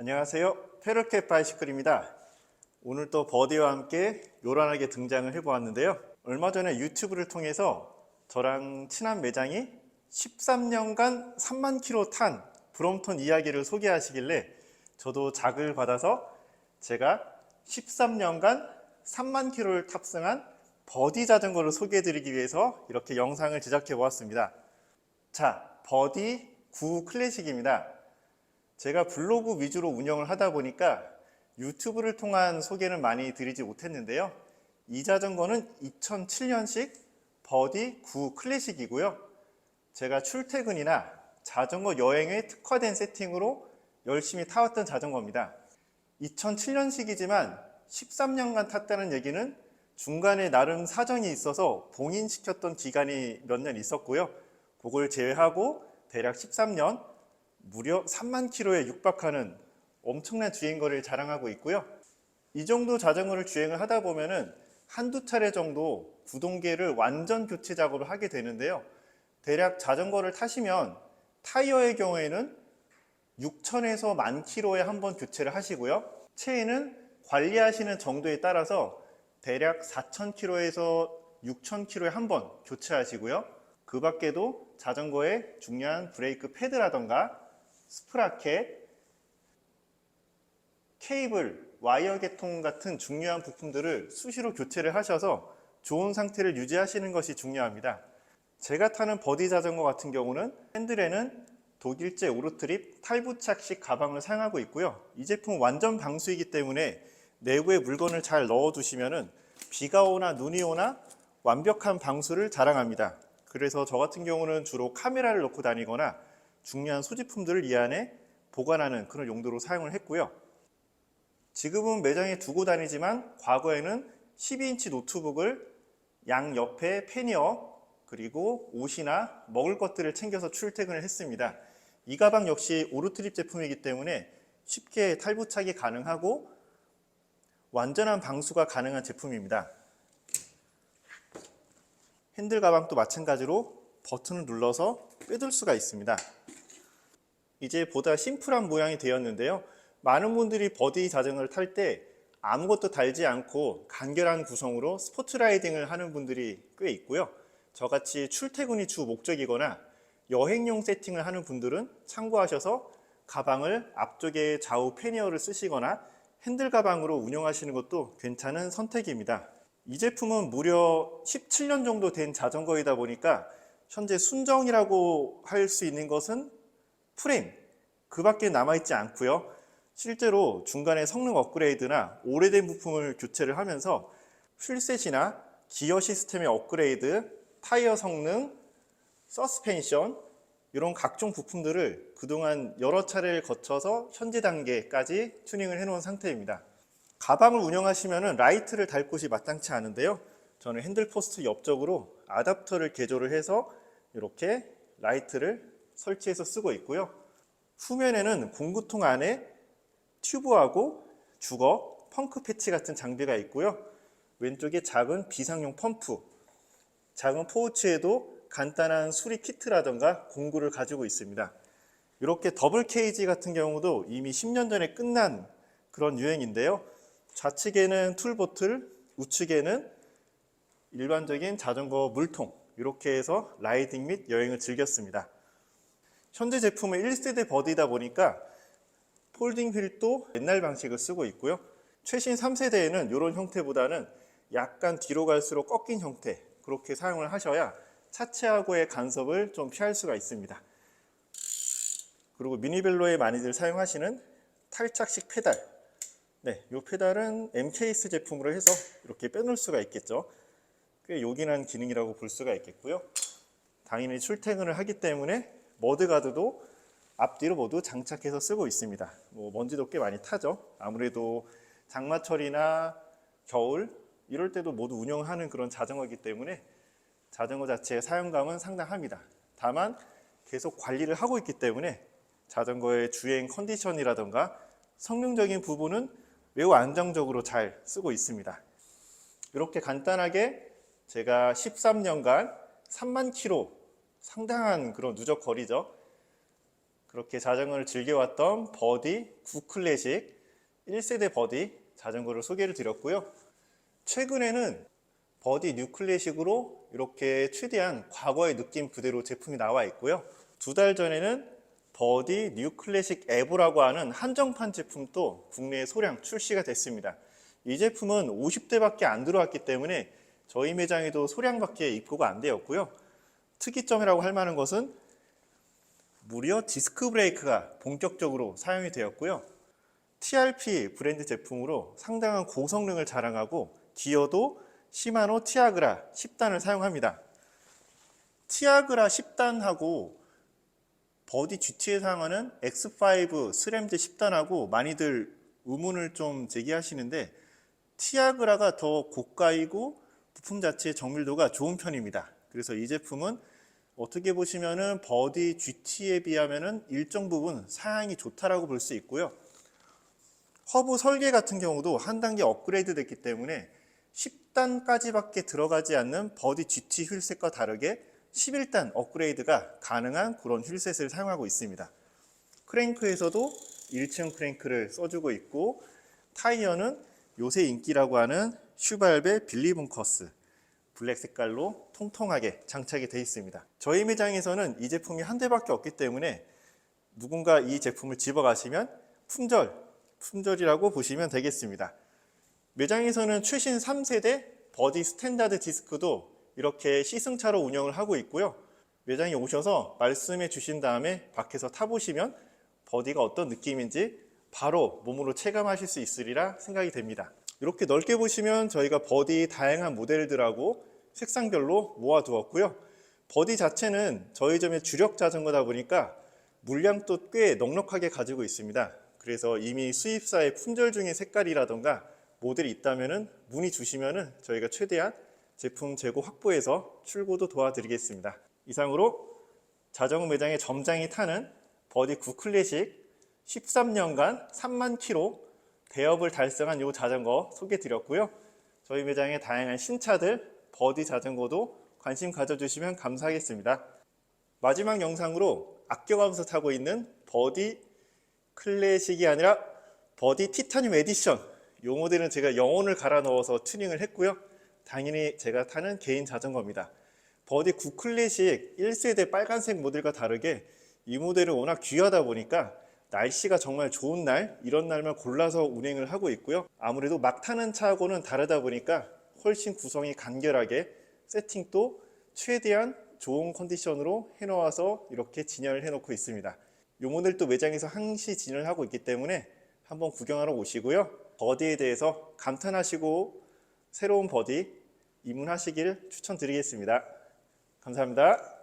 안녕하세요. 페럴캡 바이시클입니다. 오늘 또 버디와 함께 요란하게 등장을 해보았는데요. 얼마 전에 유튜브를 통해서 저랑 친한 매장이 13년간 3만 킬로 탄 브롬톤 이야기를 소개하시길래 저도 자극을 받아서 제가 13년간 3만 킬로를 탑승한 버디 자전거를 소개해드리기 위해서 이렇게 영상을 제작해 보았습니다. 자, 버디 9 클래식입니다. 제가 블로그 위주로 운영을 하다 보니까 유튜브를 통한 소개는 많이 드리지 못했는데요. 이 자전거는 2007년식 버디 9 클래식이고요. 제가 출퇴근이나 자전거 여행에 특화된 세팅으로 열심히 타왔던 자전거입니다. 2007년식이지만 13년간 탔다는 얘기는 중간에 나름 사정이 있어서 봉인시켰던 기간이 몇 년 있었고요. 그걸 제외하고 대략 13년 무려 3만 킬로에 육박하는 엄청난 주행거리를 자랑하고 있고요. 이 정도 자전거를 주행을 하다 보면은 한두 차례 정도 구동계를 완전 교체 작업을 하게 되는데요. 대략 자전거를 타시면 타이어의 경우에는 6천에서 만 킬로에 한 번 교체를 하시고요. 체인은 관리하시는 정도에 따라서 대략 4천 킬로에서 6천 킬로에 한 번 교체하시고요. 그 밖에도 자전거의 중요한 브레이크 패드라던가 스프라켓, 케이블, 와이어 계통 같은 중요한 부품들을 수시로 교체를 하셔서 좋은 상태를 유지하시는 것이 중요합니다. 제가 타는 버디 자전거 같은 경우는 핸들에는 독일제 오르트립 탈부착식 가방을 사용하고 있고요. 이 제품은 완전 방수이기 때문에 내부에 물건을 잘 넣어두시면 비가 오나 눈이 오나 완벽한 방수를 자랑합니다. 그래서 저 같은 경우는 주로 카메라를 넣고 다니거나 중요한 소지품들을 이 안에 보관하는 그런 용도로 사용을 했고요. 지금은 매장에 두고 다니지만 과거에는 12인치 노트북을 양 옆에 패니어 그리고 옷이나 먹을 것들을 챙겨서 출퇴근을 했습니다. 이 가방 역시 오르트립 제품이기 때문에 쉽게 탈부착이 가능하고 완전한 방수가 가능한 제품입니다. 핸들 가방도 마찬가지로 버튼을 눌러서 빼둘 수가 있습니다. 이제 보다 심플한 모양이 되었는데요. 많은 분들이 버디 자전거를 탈 때 아무것도 달지 않고 간결한 구성으로 스포츠 라이딩을 하는 분들이 꽤 있고요. 저같이 출퇴근이 주 목적이거나 여행용 세팅을 하는 분들은 참고하셔서 가방을 앞쪽에 좌우 패니어를 쓰시거나 핸들 가방으로 운영하시는 것도 괜찮은 선택입니다. 이 제품은 무려 17년 정도 된 자전거이다 보니까 현재 순정이라고 할 수 있는 것은 프레임 그 밖에 남아있지 않고요. 실제로 중간에 성능 업그레이드나 오래된 부품을 교체를 하면서 휠셋이나 기어 시스템의 업그레이드, 타이어 성능, 서스펜션 이런 각종 부품들을 그동안 여러 차례를 거쳐서 현재 단계까지 튜닝을 해놓은 상태입니다. 가방을 운영하시면 라이트를 달 곳이 마땅치 않은데요. 저는 핸들 포스트 옆쪽으로 아답터를 개조를 해서 이렇게 라이트를 설치해서 쓰고 있고요. 후면에는 공구통 안에 튜브하고 주거, 펑크 패치 같은 장비가 있고요. 왼쪽에 작은 비상용 펌프, 작은 포우치에도 간단한 수리 키트라던가 공구를 가지고 있습니다. 이렇게 더블 케이지 같은 경우도 이미 10년 전에 끝난 그런 유행인데요. 좌측에는 툴보틀, 우측에는 일반적인 자전거 물통 이렇게 해서 라이딩 및 여행을 즐겼습니다. 현재 제품은 1세대 버디다 보니까 폴딩 휠도 옛날 방식을 쓰고 있고요. 최신 3세대에는 이런 형태보다는 약간 뒤로 갈수록 꺾인 형태 그렇게 사용을 하셔야 차체하고의 간섭을 좀 피할 수가 있습니다. 그리고 미니벨로에 많이들 사용하시는 탈착식 페달 네, 이 페달은 MKS 제품으로 해서 이렇게 빼놓을 수가 있겠죠. 꽤 요긴한 기능이라고 볼 수가 있겠고요. 당연히 출퇴근을 하기 때문에 머드가드도 앞뒤로 모두 장착해서 쓰고 있습니다. 뭐 먼지도 꽤 많이 타죠. 아무래도 장마철이나 겨울 이럴 때도 모두 운영하는 그런 자전거이기 때문에 자전거 자체의 사용감은 상당합니다. 다만 계속 관리를 하고 있기 때문에 자전거의 주행 컨디션이라던가 성능적인 부분은 매우 안정적으로 잘 쓰고 있습니다. 이렇게 간단하게 제가 13년간 3만 킬로 상당한 그런 누적 거리죠. 그렇게 자전거를 즐겨왔던 버디 9 클래식 1세대 버디 자전거를 소개를 드렸고요. 최근에는 버디 뉴 클래식으로 이렇게 최대한 과거의 느낌 그대로 제품이 나와 있고요. 두 달 전에는 버디 뉴 클래식 에보라고 하는 한정판 제품도 국내에 소량 출시가 됐습니다. 이 제품은 50대밖에 안 들어왔기 때문에 저희 매장에도 소량밖에 입고가 안 되었고요. 특이점이라고 할 만한 것은 무려 디스크 브레이크가 본격적으로 사용이 되었고요. TRP 브랜드 제품으로 상당한 고성능을 자랑하고 기어도 시마노 티아그라 10단을 사용합니다. 티아그라 10단하고 버디 GT에 사용하는 X5 스램즈 10단하고 많이들 의문을 좀 제기하시는데 티아그라가 더 고가이고 부품 자체의 정밀도가 좋은 편입니다. 그래서 이 제품은 어떻게 보시면은 버디 GT에 비하면은 일정 부분 사양이 좋다라고 볼 수 있고요. 허브 설계 같은 경우도 한 단계 업그레이드 됐기 때문에 10단까지밖에 들어가지 않는 버디 GT 휠셋과 다르게 11단 업그레이드가 가능한 그런 휠셋을 사용하고 있습니다. 크랭크에서도 1층 크랭크를 써주고 있고 타이어는 요새 인기라고 하는 슈발베 빌리븐커스 블랙 색깔로 통통하게 장착이 되어 있습니다. 저희 매장에서는 이 제품이 한 대밖에 없기 때문에 누군가 이 제품을 집어 가시면 품절, 품절이라고 보시면 되겠습니다. 매장에서는 최신 3세대 버디 스탠다드 디스크도 이렇게 시승차로 운영을 하고 있고요. 매장에 오셔서 말씀해 주신 다음에 밖에서 타보시면 버디가 어떤 느낌인지 바로 몸으로 체감하실 수 있으리라 생각이 됩니다. 이렇게 넓게 보시면 저희가 버디 다양한 모델들하고 색상별로 모아두었고요. 버디 자체는 저희 점의 주력 자전거다 보니까 물량도 꽤 넉넉하게 가지고 있습니다. 그래서 이미 수입사의 품절 중인 색깔이라던가 모델이 있다면 문의 주시면 저희가 최대한 제품 재고 확보해서 출고도 도와드리겠습니다. 이상으로 자전거 매장의 점장이 타는 버디 9 클래식 13년간 3만 킬로 대업을 달성한 이 자전거 소개 드렸고요. 저희 매장의 다양한 신차들 버디 자전거도 관심 가져주시면 감사하겠습니다. 마지막 영상으로 아껴가면서 타고 있는 버디 클래식이 아니라 버디 티타늄 에디션 이 모델은 제가 영혼을 갈아 넣어서 튜닝을 했고요. 당연히 제가 타는 개인 자전거입니다. 버디 9 클래식 1세대 빨간색 모델과 다르게 이 모델은 워낙 귀하다 보니까 날씨가 정말 좋은 날 이런 날만 골라서 운행을 하고 있고요. 아무래도 막 타는 차하고는 다르다 보니까 훨씬 구성이 간결하게 세팅도 최대한 좋은 컨디션으로 해놓아서 이렇게 진열을 해놓고 있습니다. 이 모델도 매장에서 항시 진열을 하고 있기 때문에 한번 구경하러 오시고요. 버디에 대해서 감탄하시고 새로운 버디 입문하시길 추천드리겠습니다. 감사합니다.